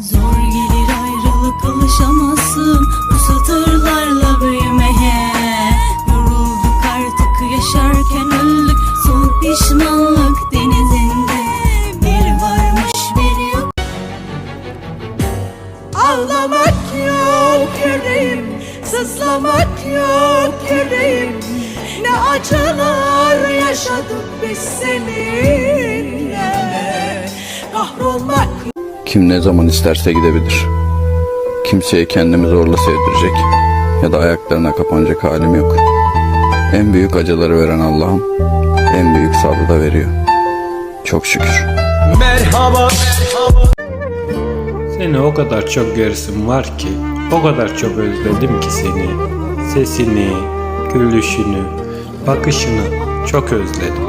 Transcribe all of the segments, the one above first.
Zor gelir ayrılık alışamazsın. Bu satırlarla büyümeye. Yorulduk artık yaşarken öldük. Soğuk pişmanlık denizinde Bir varmış bir yok. Ağlamak yok yüreğim Sızlamak yok yüreğim. Ne acılar yaşadık biz seninle. Kahrolmak Kim ne zaman isterse gidebilir. Kimseye kendimi zorla sevdirecek ya da ayaklarına kapanacak halim yok. En büyük acıları veren Allah'ım en büyük sabrı da veriyor. Çok şükür. Seni o kadar çok göresim var ki, o kadar çok özledim ki seni. Sesini, gülüşünü, bakışını çok özledim.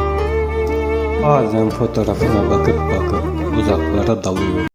Bazen fotoğrafına bakıp bakıp uzaklara dalıyorum.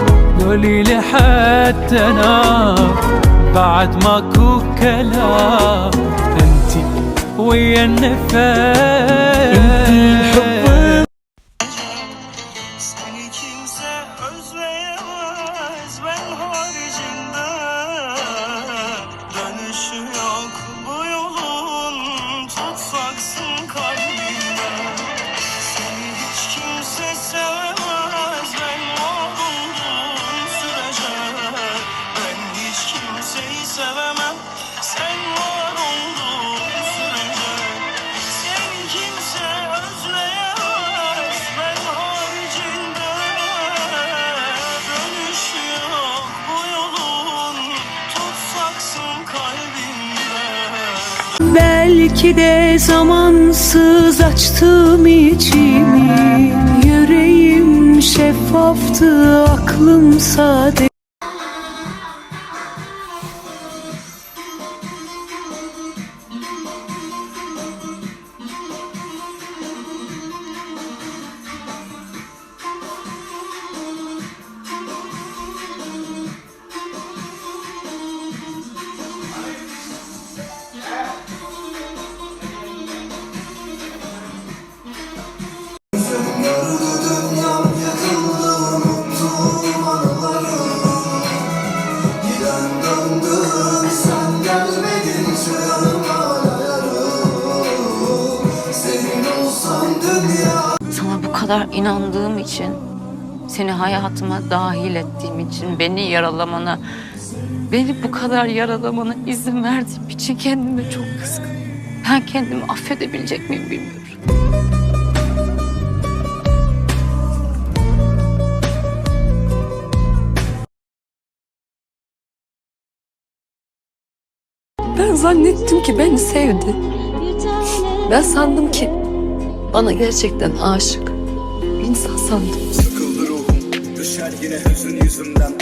قولي لي حتى أنا بعد ماكو كلام. أنتي ويا النفس Belki de zamansız açtım içimi. Yüreğim şeffaftı aklım sade kadar inandığım için, seni hayatıma dahil ettiğim için, beni yaralamana, beni bu kadar yaralamana izin verdiğim için kendime çok kızgınım. Ben kendimi affedebilecek miyim bilmiyorum. Ben zannettim ki beni sevdi. Ben sandım ki bana gerçekten aşık. İnsan sandım. Sıkıldı ruhum Düşer yine hüzün yüzünden